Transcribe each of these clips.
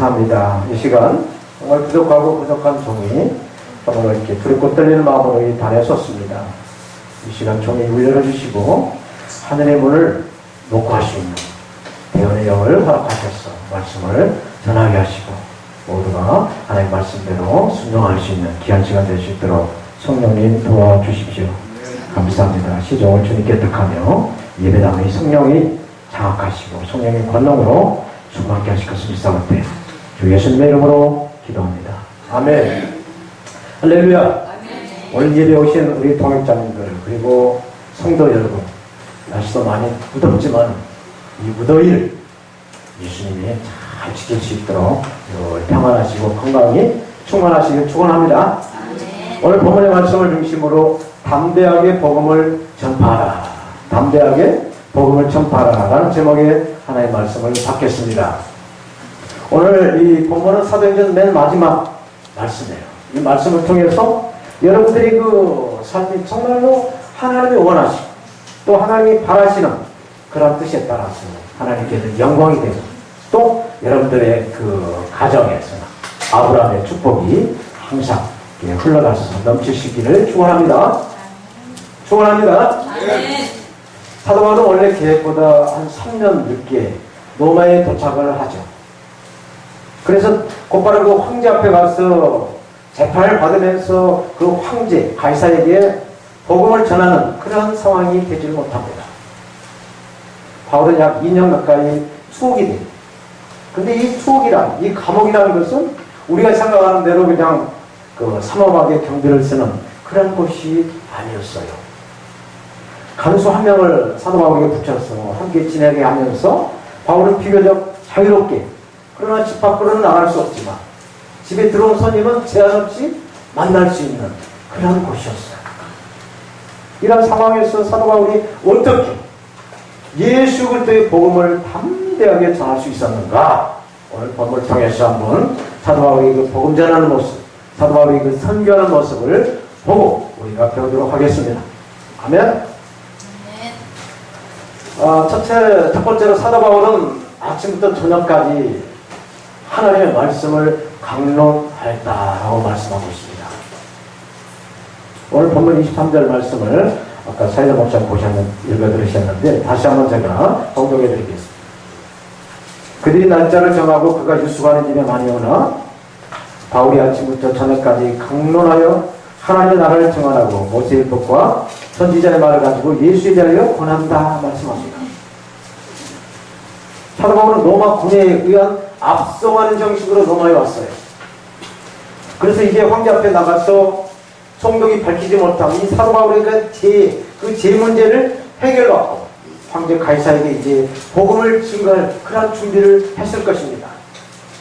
감사합니다. 이 시간 정말 부족하고 부족한 종이 정말 이렇게 두렵고 떨리는 마음으로 이 단에 섰습니다. 이 시간 종이 문을 열어주시고 하늘의 문을 놓고 할 수 있는 대원의 영을 허락하셔서 말씀을 전하게 하시고 모두가 하나님 말씀대로 순종할 수 있는 귀한 시간 될 수 있도록 성령님 도와주십시오. 감사합니다. 시종을 주님께 득하며 예배당의 성령이 장악하시고 성령의 권능으로 충만케 하실 것을 믿사옵되 주 예수님의 이름으로 기도합니다. 아멘. 할렐루야. 오늘 예배 오신 우리 동역자님들 그리고 성도 여러분 날씨도 많이 무덥지만 이 무더위를 예수님이 잘 지킬 수 있도록 늘 평안하시고 건강히 충만하시길 축원합니다. 오늘 본문의 말씀을 중심으로 담대하게 복음을 전파하라. 담대하게 복음을 전파하라. 라는 제목의 하나의 말씀을 받겠습니다. 오늘 이 본문은 사도행전 맨 마지막 말씀이에요. 이 말씀을 통해서 여러분들이 그 삶이 정말로 하나님이 원하시고 또 하나님이 바라시는 그런 뜻에 따라서 하나님께서 영광이 되고 또 여러분들의 그 가정에서는 아브라함의 축복이 항상 흘러가서 넘치시기를 축원합니다. 축원합니다. 사도 바울은 원래 계획보다 한 3년 늦게 로마에 도착을 하죠. 그래서 곧바로 그 황제 앞에 가서 재판을 받으면서 그 황제 가이사에게 복음을 전하는 그런 상황이 되질 못합니다. 바울은 약 2년 가까이 추억이 돼요. 근데 이 추억이란, 이 감옥이라는 것은 우리가 생각하는 대로 그냥 그 삼엄하게 경비를 쓰는 그런 곳이 아니었어요. 간수 한 명을 사도 바울에게 붙여서 함께 지내게 하면서 바울은 비교적 자유롭게 그러나 집 밖으로는 나갈 수 없지만 집에 들어온 손님은 제한 없이 만날 수 있는 그런 곳이었어요. 이런 상황에서 사도 바울이 어떻게 예수 그리스도의 복음을 담대하게 전할 수 있었는가? 오늘 본문을 통해서 한번 사도 바울이 그 복음 전하는 모습, 사도 바울이 그 선교하는 모습을 보고 우리가 배우도록 하겠습니다. 아멘. 어, 첫째, 첫 번째로 사도 바울은 아침부터 저녁까지 하나님의 말씀을 강론하였다라고 말씀하고 있습니다. 오늘 본문 23절 말씀을 아까 사이다 목사 보셨는 읽어 들으셨는데 다시 한번 제가 봉독해 드리겠습니다. 그들이 날짜를 정하고 그가 유수가는 집에 많이 오나 바울이 아침부터 저녁까지 강론하여 하나님의 나라를 증언하고 모세의 법과 선지자의 말을 가지고 예수에 대하여 권한다 말씀합니다. 사도 바울은 로마 군에 의한 압송하는 정식으로 로마에 왔어요. 그래서 이제 황제 앞에 나가서 성경이 밝히지 못한 이 사도 바울의 그 제, 그제 문제를 해결받고 황제 가이사에게 이제 복음을 증거할 그런 준비를 했을 것입니다.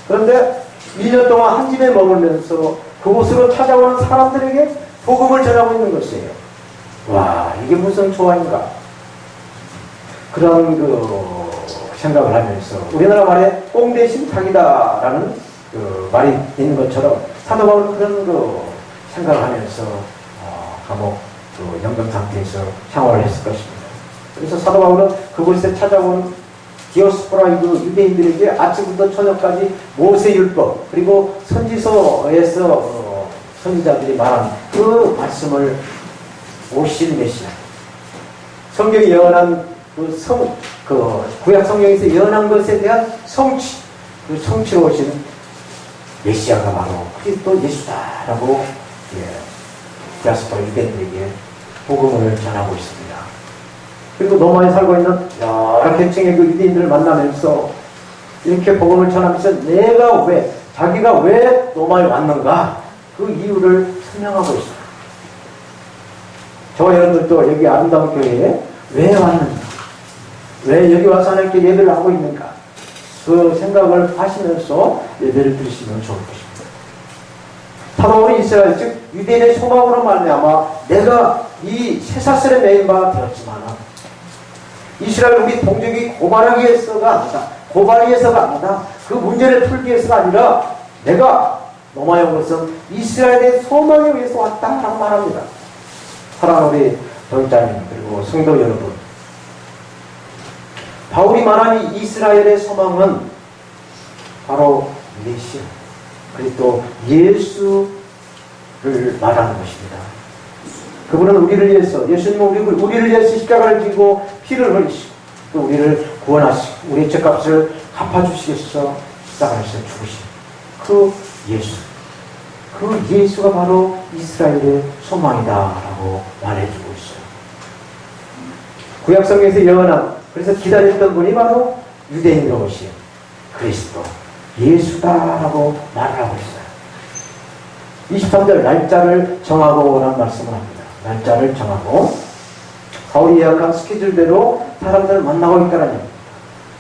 그런데 2년 동안 한 집에 머물면서 그곳으로 찾아오는 사람들에게 복음을 전하고 있는 것이에요. 와, 이게 무슨 조화인가? 그런 그 생각을 하면서 우리나라 말에 꽁 대신 닭이다라는 그 말이 있는 것처럼 사도 바울은 그런 그 생각을 하면서 어, 감옥 그 연금 상태에서 생활을 했을 것입니다. 그래서 사도 바울은 그곳에 찾아온 디오스포라 그 유대인들에게 아침부터 저녁까지 모세 율법 그리고 선지서에서 어, 선지자들이 말한 그 말씀을 오신 메시아 성경이 예언한 그 성, 그 구약 성경에서 예언한 것에 대한 성취, 그 성취로 오신 메시아가 바로 그리스도 예수다라고 예, 디아스포라 유대인들에게 복음을 전하고 있습니다. 그리고 로마에 살고 있는 여러 계층의 그 유대인들을 만나면서 이렇게 복음을 전하면서 내가 왜, 자기가 왜 로마에 왔는가 그 이유를 설명하고 있습니다. 저와 여러분들도 여기 아름다운 교회에 왜 왔는가? 왜 여기 와서 하나님께 예배를 하고 있는가? 그 생각을 하시면서 예배를 드리시면 좋을 것입니다. 사도바울이 이스라엘 즉 유대인의 소망으로 말미암아 내가 이 쇠사슬에 매인 바 되었지만 이스라엘 우리 동족이 고발하기 위해서가 아니다. 고발하기 위해서가 아니다. 그 문제를 풀기 위해서가 아니라 내가 로마에 온 것은 이스라엘의 소망에 위해서 왔다라고 말합니다. 사랑하는 우리 동자님 그리고 성도 여러분 바울이 말한 이 이스라엘의 소망은 바로 메시아 그리스도 예수를 말하는 것입니다. 그분은 우리를 위해서 예수님은 우리, 우리를 위해서 십자가를 지고 피를 흘리시고 또 우리를 구원하시고 우리의 죄값을 갚아주시겠어 십자가에서 죽으신 그 예수 그 예수가 바로 이스라엘의 소망이다라고 말해주고 있어요. 구약성경에서 예언한 그래서 기다렸던 분이 바로 유대인으로 오신 그리스도 예수다라고 말을 하고 있어요. 23절 날짜를 정하고 라는 말씀을 합니다. 날짜를 정하고 사울이 예약한 스케줄대로 사람들을 만나고 있다는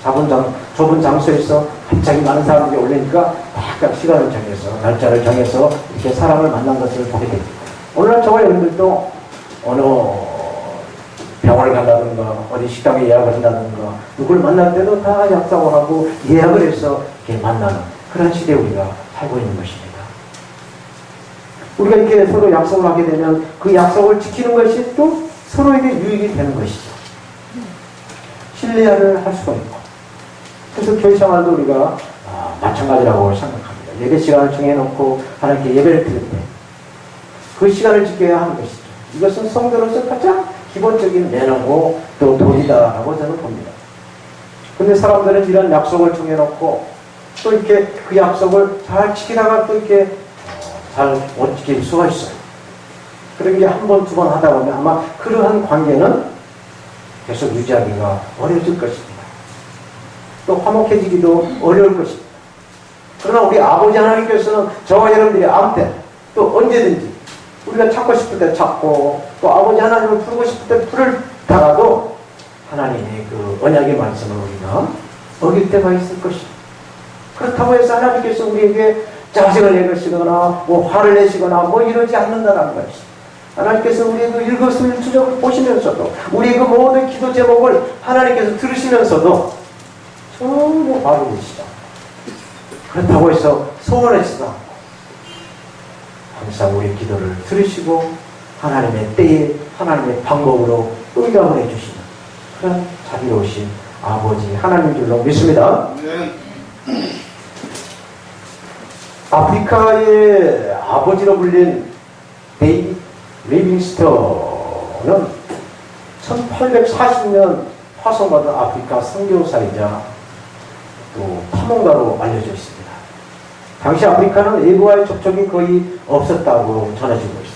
좁은, 장, 좁은 장소에서 갑자기 많은 사람들이 올리니까 약간 시간을 정해서 날짜를 정해서 이렇게 사람을 만난 것을 보게 됩니다. 오늘날 저와 여러분들도 어느 병원을 간다든가 어디 식당에 예약을 한다든가 누굴 만날 때도 다 약속을 하고 예약을 해서 이렇게 만나는 그런 시대에 우리가 살고 있는 것입니다. 우리가 이렇게 서로 약속을 하게 되면 그 약속을 지키는 것이 또 서로에게 유익이 되는 것이죠. 신뢰를 할 수가 있고. 그래서 교회 생활도 우리가 아, 마찬가지라고 생각합니다. 예배 시간을 정해놓고 하나님께 예배를 드릴 때 그 시간을 지켜야 하는 것이죠. 이것은 성도로서 가장 기본적인 매너고 또 도리다라고 저는 봅니다. 근데 사람들은 이런 약속을 정해놓고 또 이렇게 그 약속을 잘 지키다가 또 이렇게 잘 못 지킬 수가 있어요. 그런 게 한 번, 두 번 하다 보면 아마 그러한 관계는 계속 유지하기가 어려질 것입니다. 또 화목해지기도 어려울 것입니다. 그러나 우리 아버지 하나님께서는 저와 여러분들이 아무 때, 또 언제든지 우리가 찾고 싶을 때 찾고 또 아버지 하나님을 부르고 싶을 때 부를다가도 하나님의 그 언약의 말씀을 우리가 어길 때가 있을 것입니다. 그렇다고 해서 하나님께서 우리에게 짜증을 내시거나 뭐 화를 내시거나 뭐 이러지 않는다는 것이 하나님께서 우리의 그 일거수일투족을 보시면서도 우리의 그 모든 기도 제목을 하나님께서 들으시면서도 전혀 바로 계시다. 그렇다고 해서 않고 항상 우리의 기도를 들으시고 하나님의 때에 하나님의 방법으로 응답을 해주시는 그런 자비로우신 아버지 하나님 줄로 믿습니다. 아프리카의 아버지로 불린 데이비 리빙스턴은 1840년 파송받은 아프리카 선교사이자 또 탐험가로 알려져 있습니다. 당시 아프리카는 외부와의 접촉이 거의 없었다고 전해지고 있습니다.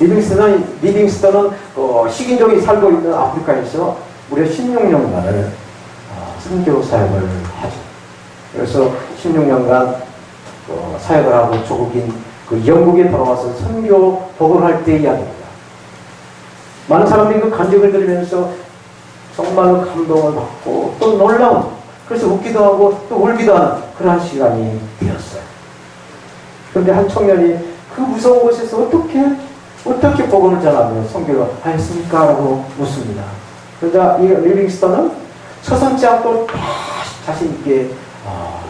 리빙스턴은, 리빙스턴은 어, 식인종이 살고 있는 아프리카에서 무려 16년간을 어, 선교 사역을 하죠. 그래서 16년간 어, 사역을 하고 조국인 그 영국에 돌아와서 선교 복을 할 때 이야기입니다. 많은 사람들이 그 간증을 들으면서 정말로 감동을 받고 또 놀라운 그래서 웃기도 하고 또 울기도 하는 그러한 시간이 되었어요. 그런데 한 청년이 그 무서운 곳에서 어떻게 어떻게 복음을 전하며 선교를 하였습니까? 라고 묻습니다. 그러자 이 리빙스턴은 서슴지 않고 자신 있게 어,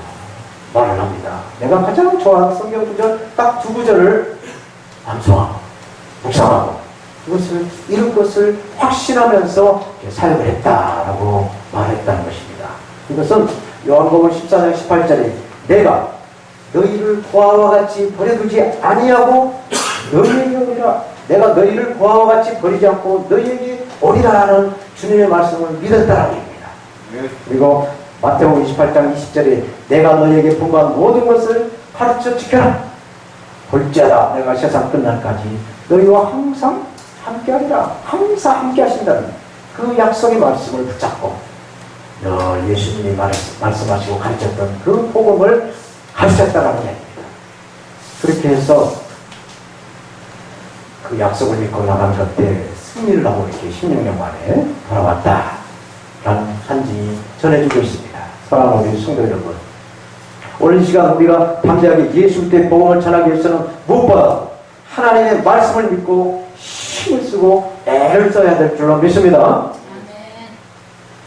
말을 합니다. 내가 가장 좋아하는 성경 구절 딱 두 구절을 암송하고 묵상하고 그것을 이런 것을 확신하면서 사역을 했다라고 말했다는 것입니다. 이것은 요한복음 14장 18절에 내가 너희를 고아와 같이 버려두지 아니하고 오리라 내가 너희를 고아와 같이 버리지 않고 너희에게 오리라 하는 주님의 말씀을 믿었다라고 합니다. 그리고 마태복음 28장 20절에 내가 너희에게 분부한 모든 것을 가르쳐 지켜라. 볼지어다 내가 세상 끝날까지 너희와 항상 함께하리라. 항상 함께하신다는 그 약속의 말씀을 붙잡고 늘 예수님이 말씀하시고 가르쳤던 그 복음을 가르쳤다라는 얘기입니다. 그렇게 해서 그 약속을 믿고 나간 그때 승리를 하고 이렇게 16년 만에 돌아왔다. 라는 한지 전해주고 있습니다. 사랑하는 우리 성도 여러분. 오늘 시간 우리가 담대하게 예수 때 복음을 전하기 위해서는 무엇보다 하나님의 말씀을 믿고 힘을 쓰고 애를 써야 될 줄로 믿습니다.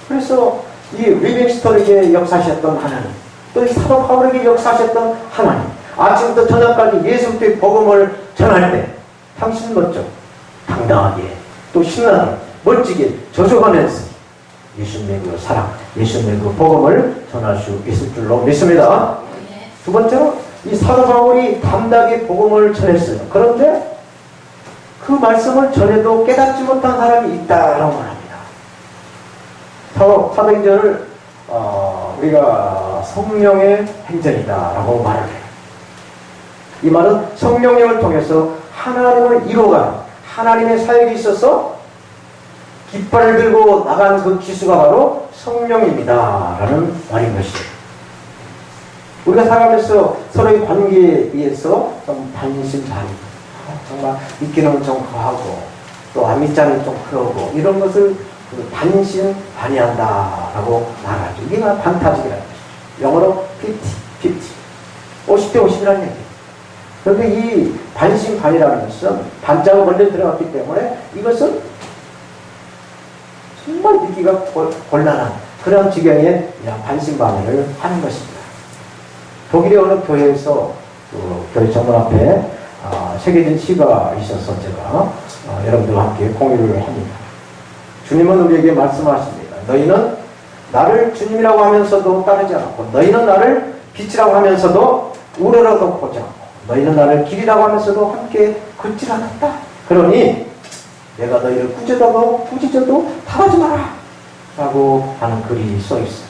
그래서 이 리빙스턴에게 역사하셨던 하나님, 또 이 사도 바울에게 역사하셨던 하나님, 아침부터 저녁까지 예수 때 복음을 전할 때 당신 멋져, 당당하게, 또 신나게, 멋지게 저속하면서 예수님의 그 사랑, 예수님의 그 복음을 전할 수 있을 줄로 믿습니다. 두 번째로 이 사도 바울이 담대하게 복음을 전했어요. 그런데 그 말씀을 전해도 깨닫지 못한 사람이 있다라고 말합니다. 사도, 사도행전을 어, 우리가 성령의 행전이다라고 말을 해요. 이 말은 성령령을 통해서 하나님을 이루어가는 하나님의 사역이 있어서 깃발을 들고 나간 그 기수가 바로 성령입니다. 라는 말인 것이에요. 우리가 살아가면서 서로의 관계에 의해서 좀 반신반 정말 믿기는 좀 거하고 또 안 믿자는 좀 그러고 이런 것을 그 반신반의한다 라고 말하죠. 이게 말 반타직이라는 것이죠. 영어로 50, 50. 50대 50이라는 얘기예요. 그런데 이 반신반이라는 것은 반자가 먼저 들어갔기 때문에 이것은 정말 믿기가 곤- 곤란한 그런 지경에 반신반의를 하는 것입니다. 독일의 어느 교회에서 그 교회 정문 앞에 아, 새겨진 시가 있어서 제가 어, 여러분들과 함께 공유를 합니다. 주님은 우리에게 말씀하십니다. 너희는 나를 주님이라고 하면서도 따르지 않았고 너희는 나를 빛이라고 하면서도 보지 않고 너희는 나를 길이라고 하면서도 함께 걷질 않았다. 그러니 내가 너희를 꾸짖어도 꾸짖어도 당하지 마라. 라고 하는 글이 써 있어요.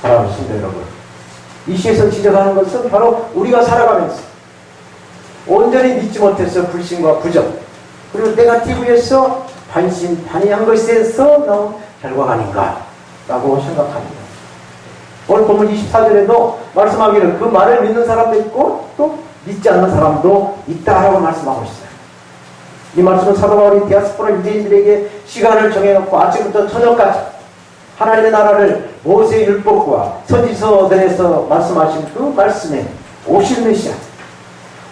사랑하는 성도 여러분. 이 시에서 지적하는 것은 바로 우리가 살아가면서 온전히 믿지 못해서 불신과 부정 그리고 네가티브에서 반신 반의한 것에서 나온 결과가 아닌가 라고 생각합니다. 오늘 본문 24절에도 말씀하기를 그 말을 믿는 사람도 있고 또 믿지 않는 사람도 있다라고 말씀하고 있어요. 이 말씀은 사도 바울이 디아스포라 유대인들에게 시간을 정해놓고 아침부터 저녁까지 하나님의 나라를 모세의 율법과 선지서들에서 말씀하신 그 말씀에 오신 메시아,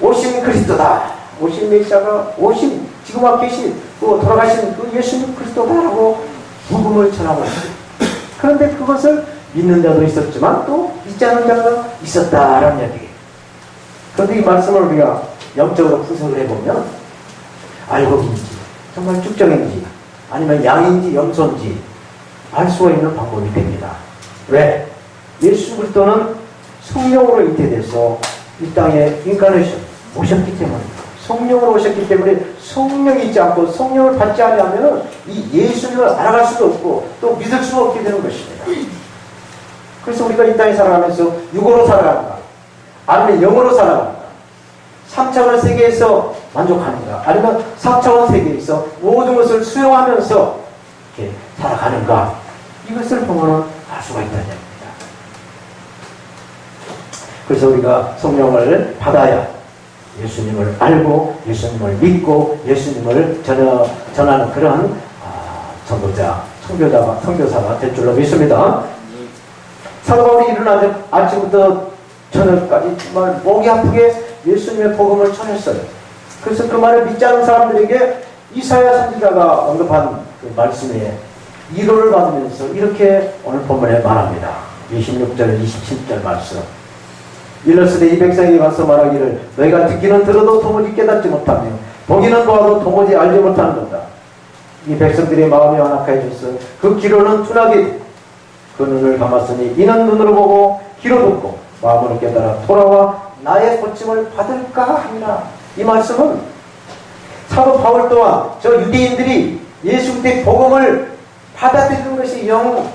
오신 그리스도다. 오신 메시아가 오신 지금 와 계신 그 돌아가신 그 예수님 그리스도다라고 복음을 전하고 있어요. 그런데 그것을 믿는 자도 있었지만 또 믿지 않는 자가 있었다라는 얘기예요. 그런데 이 말씀을 우리가 영적으로 분석을 해보면 알곡인지 정말 쭉정인지 아니면 양인지 염소인지 알 수가 있는 방법이 됩니다. 왜? 예수 그리스도는 성령으로 잉태돼서 이 땅에 인carnation 오셨기 때문에 성령으로 오셨기 때문에 성령이 있지 않고 성령을 받지 않으면 이 예수님을 알아갈 수도 없고 또 믿을 수가 없게 되는 것입니다. 그래서 우리가 이 땅에 살아가면서 육으로 살아가는가 아니면 영으로 살아가는가 3차원 세계에서 만족하는가 아니면 4차원 세계에서 모든 것을 수용하면서 이렇게 살아가는가 이것을 보면 알 수가 있다는 얘기입니다. 그래서 우리가 성령을 받아야 예수님을 알고 예수님을 믿고 예수님을 전하, 전하는 그런 아, 전도자, 성교자가, 성교사가 될 줄로 믿습니다. 사도 바울이 일어나서 아침부터 저녁까지 정말 목이 아프게 예수님의 복음을 전했어요. 그래서 그 말을 믿지 않은 사람들에게 이사야 선지자가 언급한 그 말씀에 위로를 받으면서 이렇게 오늘 본문에 말합니다. 26절, 27절 말씀. 일러스되 이 백성에게 가서 말하기를 너희가 듣기는 들어도 도무지 깨닫지 못하며 보기는 보아도 도무지 알지 못하는도다. 이 백성들의 마음이 완악해졌어. 그 귀로는 둔하게 그 눈을 감았으니 이는 눈으로 보고 귀로 듣고 마음으로 깨달아 돌아와 나의 고침을 받을까 하니라. 이 말씀은 사도 바울 또한 저 유대인들이 예수 그리스도의 복음을 받아들이는 것이 영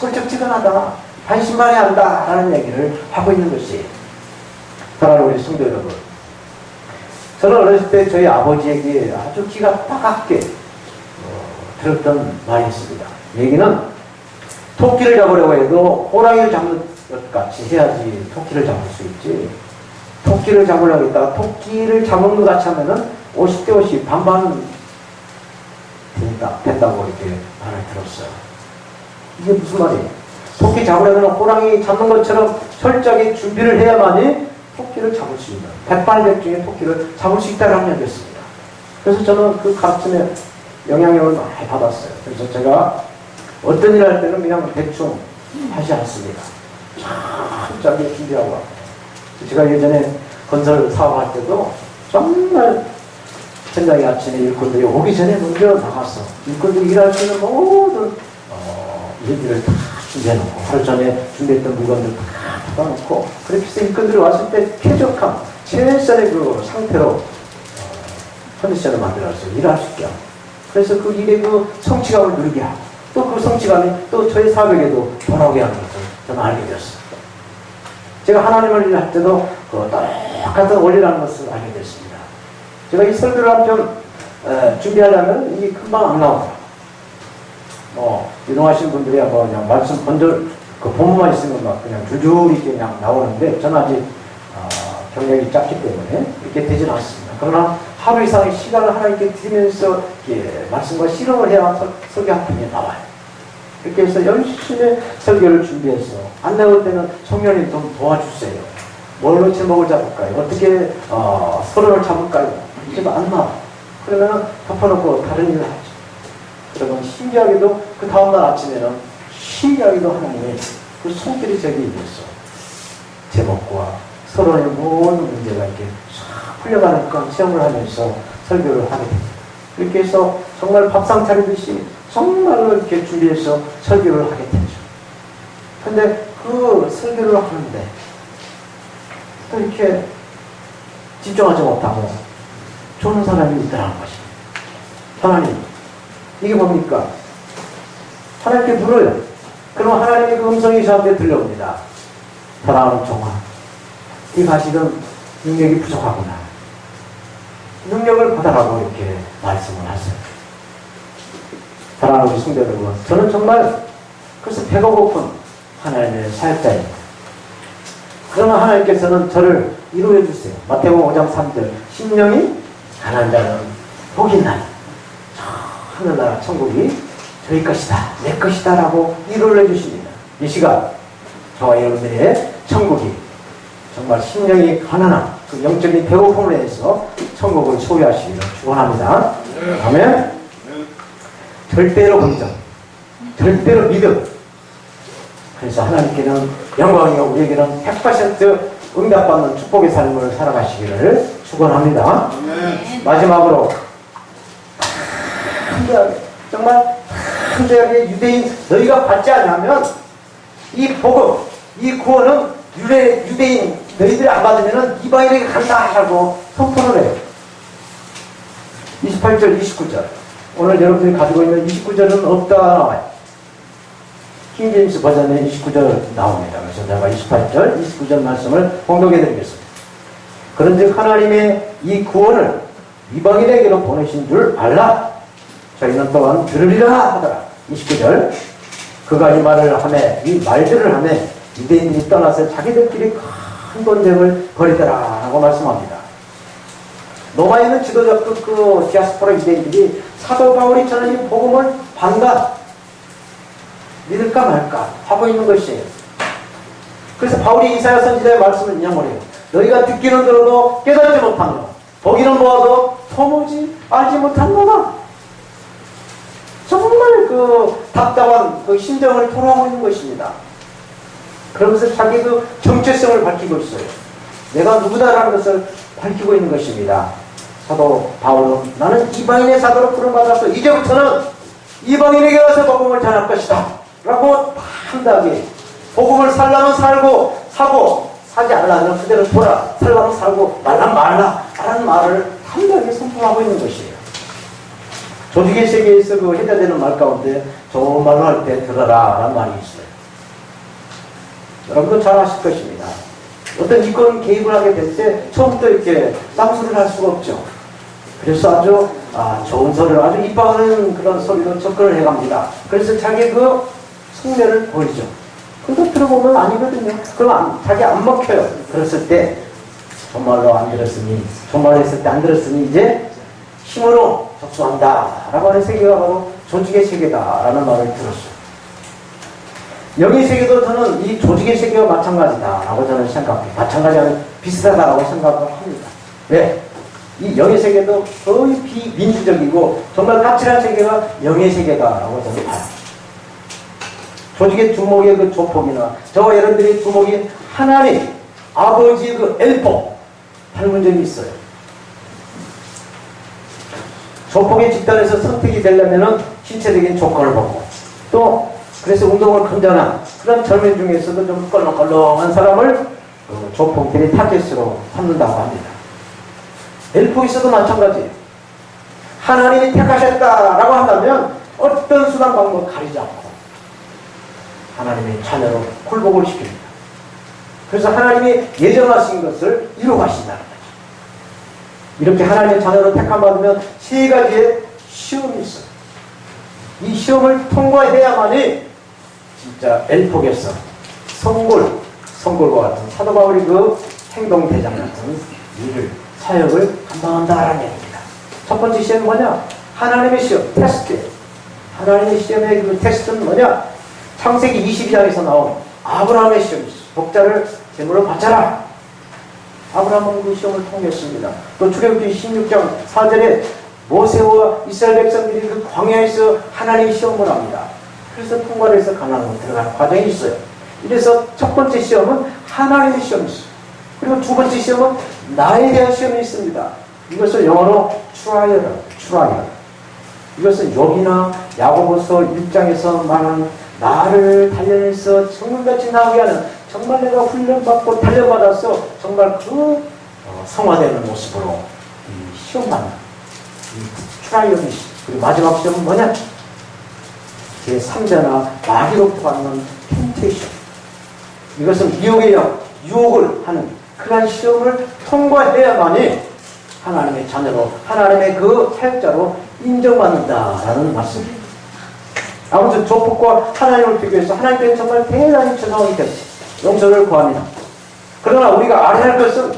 꿀쩍지근하다. 반신반의한다. 라는 얘기를 하고 있는 것이 사랑하는 우리 성도 여러분. 저는 어렸을 때 저희 아버지에게 아주 기가 따갑게 어, 들었던 말이 있습니다. 얘기는 토끼를 잡으려고 해도 호랑이를 잡는 것 같이 해야지 토끼를 잡을 수 있지. 토끼를 잡으려고 했다가 토끼를 잡은 것 같이 하면은 50대 50 반반 된다, 된다고 이렇게 말을 들었어요. 이게 무슨 말이에요? 토끼 잡으려면 호랑이 잡는 것처럼 철저하게 준비를 해야만이 토끼를 잡을 수 있는 백발백중의 토끼를 잡을 수 있다는 얘기였습니다. 그래서 저는 그 가르침에 영향력을 많이 받았어요. 그래서 제가 어떤 일 할 때는 그냥 대충 하지 않습니다. 철저하게 준비하고 합니다. 제가 예전에 건설 사업할 때도 정말 현장에 아침에 일꾼들이 오기 전에 먼저 나가서 일꾼들이 일할 수 있는 모든 어, 일들을 다 준비해놓고 하루 전에 준비했던 물건들 다 받아놓고 그렇게 해서 일꾼들이 왔을 때 쾌적함 최선의 그 상태로 어, 컨디션을 만들어서 일할 수 있게 하고 그래서 그 일의 그 성취감을 누리게 하고 또 그 성취감이 또 저희 사역에도 돌아오게 하는 것을 저는 알게 되었습니다. 제가 하나님을 일할 때도 그 똑같은 원리라는 것을 알게 됐습니다. 제가 이 설교를 한편 에, 준비하려면 이게 금방 안 나오더라고요. 뭐, 유능하신 분들이야 뭐 그냥 말씀 번절, 그 본문만 있으면 막 그냥 줄줄이 그냥 나오는데 저는 아직 어, 경력이 작기 때문에 이렇게 되진 않습니다. 그러나 하루 이상의 시간을 하나님께 드리면서 이렇게 말씀과 실험을 해야 설- 설교 한 편이 나와요. 이렇게 해서 열심히 설교를 준비해서 안 나올 때는 성령님 좀 도와주세요. 뭘로 제목을 잡을까요? 어떻게 어, 서론을 잡을까요? 이게 안 나와. 그러면 덮어놓고 다른 일을 하죠. 그러면 신기하게도 그 다음날 아침에는 신기하게도 하나님의 그 손길이 저기 있어. 제목과 서론의 모든 문제가 이렇게 싹 풀려가는 그런 체험을 하면서 설교를 하게 됩니다. 이렇게 해서 정말 밥상 차리듯이 정말로 이렇게 준비해서 설교를 하게 되죠. 근데 그 설교를 하는데 또 이렇게 집중하지 못하고 좋은 사람이 있다는 것입니다. 하나님, 이게 뭡니까? 하나님께 물어요. 그럼 하나님의 그 음성이 저한테 들려옵니다. 사랑하는 종아, 이 가식은 능력이 부족하구나. 능력을 받아라고 이렇게 말씀을 하세요. 사랑하는 우리 성도 여러분, 저는 정말 그래서 배가 고픈 하나님의 사역자입니다. 그러나 하나님께서는 저를 이루어 주세요. 마태복음 5장 3절 심령이 가난한 자는 복이 나니 저 하늘나라 천국이 저희 것이다 내 것이다 라고 이루어 주십니다. 이 시간 저와 여러분들의 천국이 정말 심령이 가난한 그 영적인 배고픔을 해서 천국을 소유하시기를 축원합니다. 아멘. 절대로 긍정, 절대로 믿음. 그래서 하나님께는 영광이요 우리에게는 100% 응답받는 축복의 삶을 살아가시기를 축원합니다. 마지막으로 한대하게 정말 한대하게 유대인 너희가 받지 않으면 이 복음, 이 구원은 유대, 유대인 너희들이 안 받으면 이방인에게 간다라고 선포를 해요. 28절, 29절. 오늘 여러분들이 가지고 있는 29절은 없다. 킹제임스 버전에 29절 나옵니다. 그래서 제가 28절, 29절 말씀을 공독해 드리겠습니다. 그런 즉 하나님의 이 구원을 이방인에게로 보내신 줄 알라. 저희는 또한 들으리라 하더라. 29절. 그가 이 말을 하매, 이 말들을 하매, 유대인들이 떠나서 자기들끼리 큰 논쟁을 벌이더라. 라고 말씀합니다. 로마에 있는 지도자급 그 디아스포라 유대인들이 사도 바울이 이 복음을 반가 믿을까 말까 하고 있는 것이에요. 그래서 바울이 이사야 선지자의 말씀을 해요. 너희가 듣기는 들어도 깨닫지 못하노. 보기는 보아도 도무지 알지 못한노다. 정말 그 답답한 그 심정을 토로하고 있는 것입니다. 그러면서 자기 그 정체성을 밝히고 있어요. 내가 누구다라는 것을 밝히고 있는 것입니다. 사도 바울은 나는 이방인의 사도로 부름받아서 이제부터는 이방인에게 가서 복음을 전할 것이다. 라고 판단하게 복음을 살라면 살고 사고 사지 않으려면 그대로 돌아 살라면 살고 말라면 말라 라는 말을 판단하게 선포하고 있는 것이에요. 조직의 세계에서 그 해야 되는 말 가운데 좋은 말로 할 때 들어라 라는 말이 있어요. 여러분도 잘 아실 것입니다. 어떤 이권 개입을 하게 될 때 처음부터 이렇게 쌍소리를 할 수가 없죠. 그래서 아주 아, 좋은 소리를 아주 이뻐하는 그런 소리로 접근을 해갑니다. 그래서 자기 그 숙면을 보이죠. 근데 들어보면 아니거든요. 그럼 안- 자기 안 먹혀요. 그랬을 때 정말로 안 들었으니 정말 했을 때 안 들었으니 이제 힘으로 접수한다 라고 하는 세계가 바로 조직의 세계다 라는 말을 들었어요. 영의 세계도 저는 이 조직의 세계와 마찬가지다 라고 저는 생각해요. 마찬가지 아니 비슷하다라고 생각을 합니다. 왜? 이 영의 세계도 거의 비민주적이고 정말 까칠한 세계가 영의 세계다라고 저는 봐요. 조직의 주목의 그 조폭이나 저와 여러분들의 주목이 하나님 아버지의 그 엘포 닮은 점이 있어요. 조폭의 집단에서 선택이 되려면은 신체적인 조건을 보고 또 그래서 운동을 건전한 그런 젊은 중에서도 좀 껄렁껄렁한 사람을 그 조폭들이 타겟으로 삼는다고 합니다. 엘포에서도 마찬가지예요. 하나님이 택하셨다라고 한다면 어떤 수단 방법 가리지 않고 하나님의 자녀로 굴복을 시킵니다. 그래서 하나님이 예정하신 것을 이루어가신다는 거죠. 이렇게 하나님의 자녀로 택함 받으면 세 가지의 시험이 있어요. 이 시험을 통과해야만이 진짜 엘폭에서 성골, 성골과 같은 사도 바울이 그 행동 대장 같은 일을, 사역을 감당한다라는 얘기입니다. 첫 번째 시험이 뭐냐? 하나님의 시험, 테스트. 하나님의 시험의 그 테스트는 뭐냐? 창세기 22장에서 나온 아브라함의 시험이 있어. 독자를 제물로 바쳐라. 아브라함은 그 시험을 통했습니다. 또 출애굽기 16장 4절에 모세와 이스라엘 백성들이 그 광야에서 하나님의 시험을 합니다. 그래서 통과를 해서 가나안으로 들어가는 과정이 있어요. 이래서 첫 번째 시험은 하나님의 시험이 있어요. 그리고 두 번째 시험은 나에 대한 시험이 있습니다. 이것을 영어로 트라이얼, 트라이얼. 이것은 여기나 야고보서 1장에서 말하는 나를 단련해서 정말같이 나오게 하는 정말 내가 훈련받고 단련받아서 정말 그 어, 성화되는 모습으로 이 시험받는 이 트라이얼이 있어요. 그리고 마지막 시험은 뭐냐? 제 3자나 마귀로부터 받는 텐테이션. 이것은 미혹의 영, 유혹을 하는 그러한 시험을 통과해야만이 하나님의 자녀로, 하나님의 그 사역자로 인정받는다라는 말씀입니다. 아무튼 조폭과 하나님을 비교해서 하나님께는 정말 대단히 죄송하기 때문에 용서를 구합니다. 그러나 우리가 알아야 할 것은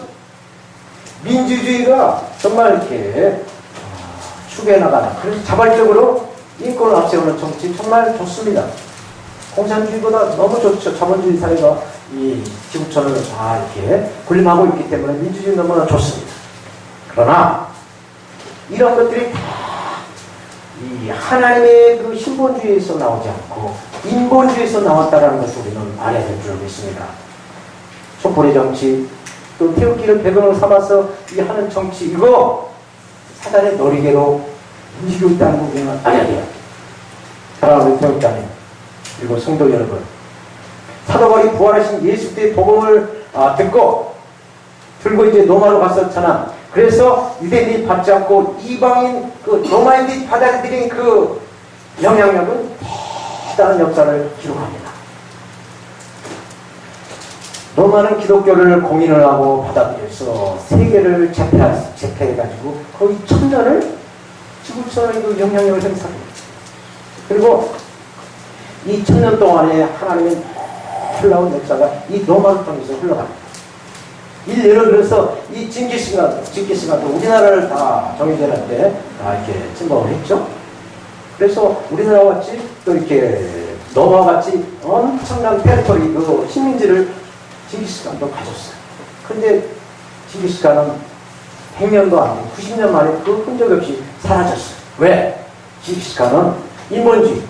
민주주의가 정말 이렇게 아, 추구해 나가는 그래서 자발적으로 인권을 앞세우는 정치 정말 좋습니다. 공산주의보다 너무 좋죠. 자본주의 사회가 이 지구촌을 다 이렇게 군림하고 있기 때문에 민주주의 너무나 좋습니다. 그러나 이런 것들이 다 이 하나님의 그 신본주의에서 나오지 않고 인본주의에서 나왔다라는 것을 우리는 알아야 될 줄 믿습니다. 촛불의 정치, 또 태극기를 배경으로 삼아서 이 하는 정치 이거 사단의 놀이개로 움직이고 있다는 거 우리는 알아야 돼요. 사랑하는 태극자님 그리고 성도 여러분 사도 바울이 부활하신 예수 때 복음을 아, 듣고 들고 이제 로마로 갔었잖아. 그래서 유대인이 받지 않고 이방인 그 로마인들이 받아들인 그 영향력은 대단한 역사를 기록합니다. 로마는 기독교를 공인을 하고 받아들여서 세계를 제패, 제패해가지고 거의 천년을 지구촌의 그 영향력을 행사합니다. 그리고 이 천년 동안에 하나님의 흘러온 역사가 이 로마를 통해서 흘러갑니다. 이 예를 들어서 이 징기스가 또 우리나라를 다 정의전한테 다 이렇게 침범을 했죠. 그래서 우리나라와 같이 또 이렇게 너와 같이 엄청난 테리토리 그 식민지를 징기스칸도 가졌어요. 근데 징기스칸은 100년도 안 돼, 90년 만에 그 흔적 없이 사라졌어요. 왜? 징기스칸은 인본주의,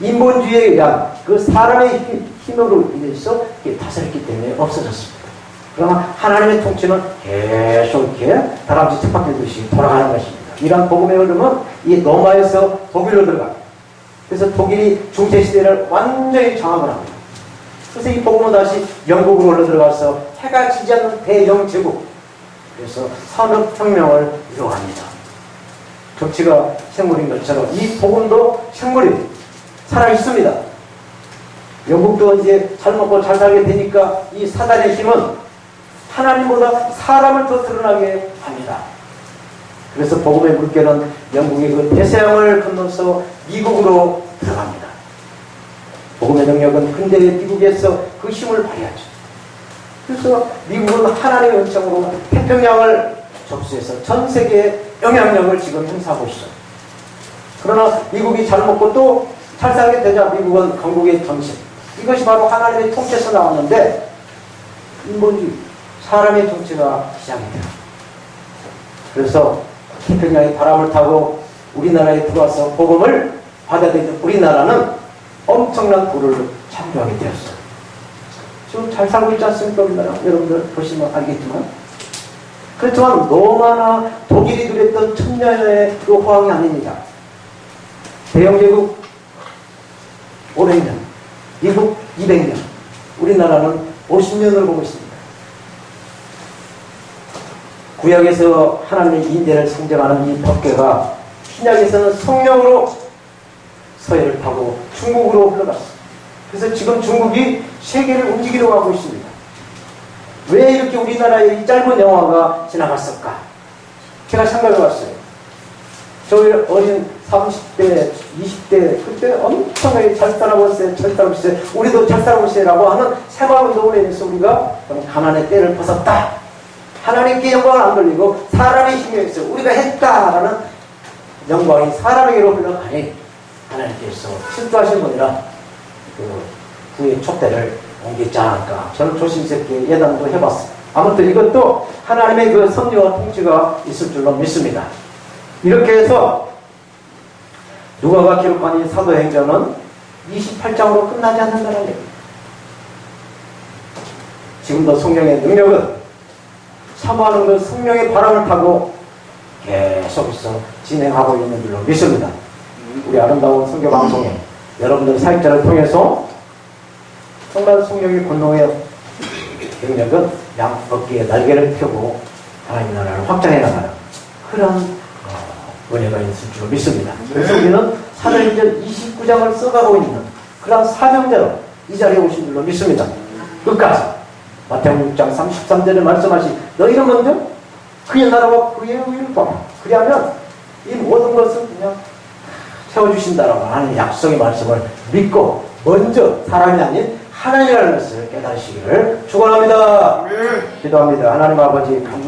인본주의에 의한 그 사람의 힘, 힘으로 인해서 다스렸기 때문에 없어졌습니다. 그러나 하나님의 통치는 계속 이렇게 다람쥐 쳇바퀴듯이 돌아가는 것입니다. 이러한 복음의 흐름은 이 로마에서 독일로 들어갑니다. 그래서 독일이 중세시대를 완전히 장악을 합니다. 그래서 이 복음은 다시 영국으로 흘러 들어가서 해가 지지 않는 대영 제국. 그래서 산업혁명을 이루어갑니다. 정치가 생물인 것처럼 이 복음도 생물이 살아있습니다. 영국도 이제 잘 먹고 잘 살게 되니까 이 사단의 힘은 하나님보다 사람을 더 드러나게 합니다. 그래서 복음의 물결은 영국의 그 대서양을 건너서 미국으로 들어갑니다. 복음의 능력은 근대의 미국에서 그 힘을 발휘하죠. 그래서 미국은 하나님의 은총으로 태평양을 접수해서 전 세계에 영향력을 지금 행사하고 있어요. 그러나 미국이 잘 먹고 또 잘 살게 되자 미국은 건국의 정신. 이것이 바로 하나님의 통치에서 나왔는데 인본주의, 사람의 통치가 시작이 돼요. 그래서 태평양의 바람을 타고 우리나라에 들어와서 복음을 받아들이는 우리나라는 엄청난 부를 창조하게 되었어요. 지금 잘 살고 있지 않습니까? 우리나라? 여러분들 보시면 알겠지만. 그렇지만 로마나 독일이 누렸던 천년의 그 호황이 아닙니다. 대영제국 오랜 년, 미국 200년. 우리나라는 50년을 보고 있습니다. 구약에서 하나님의 인대를 상징하는 이 법궤가 신약에서는 성령으로 서해를 타고 중국으로 흘러갔습니다. 그래서 지금 중국이 세계를 움직이려고 하고 있습니다. 왜 이렇게 우리나라에 이 짧은 영화가 지나갔을까? 제가 생각해 봤어요. 저희 어린 30대, 20대, 그때 엄청나게 잘 살아볼 세, 잘 살아볼 세, 우리도 잘 살아볼 세라고 하는 새마을운동을 해서 우리가 가난의 때를 벗었다. 하나님께 영광을 안 돌리고 사람의 힘에 있어 우리가 했다라는 영광이 사람에게로 흘러가니 하나님께서 실수하신 분이라 그 구의 촛대를 옮겼지 않을까. 저는 조심스럽게 예단도 해봤어요. 아무튼 이것도 하나님의 그 섭리와 통치가 있을 줄로 믿습니다. 이렇게 해서 누가가 기록한 이 사도행전은 28장으로 끝나지 않는다는 얘기입니다. 지금도 성령의 능력은 사모하는 그 성령의 바람을 타고 계속해서 진행하고 있는 줄로 믿습니다. 우리 아름다운 성교 방송에 여러분들 사역자를 통해서 정말 성령의 권능의 능력은 양 어깨에 날개를 펴고 하나님 나라를 확장해 나가는 그런 어, 은혜가 있을 줄로 믿습니다. 그래서 우리는 사도행전 29장을 써가고 있는 그런 사명대로 이 자리에 오신 줄로 믿습니다. 끝까지 마태복음 6장 33절에 말씀하신 너희는 먼저 그의 나라와 그의 의를 봐라. 그리하면 이 모든 것을 그냥 세워주신다라고 하는 약속의 말씀을 믿고 먼저 사람이 아닌 하나님이라는 것을 깨달으시기를 축원합니다. 기도합니다. 하나님 아버지 감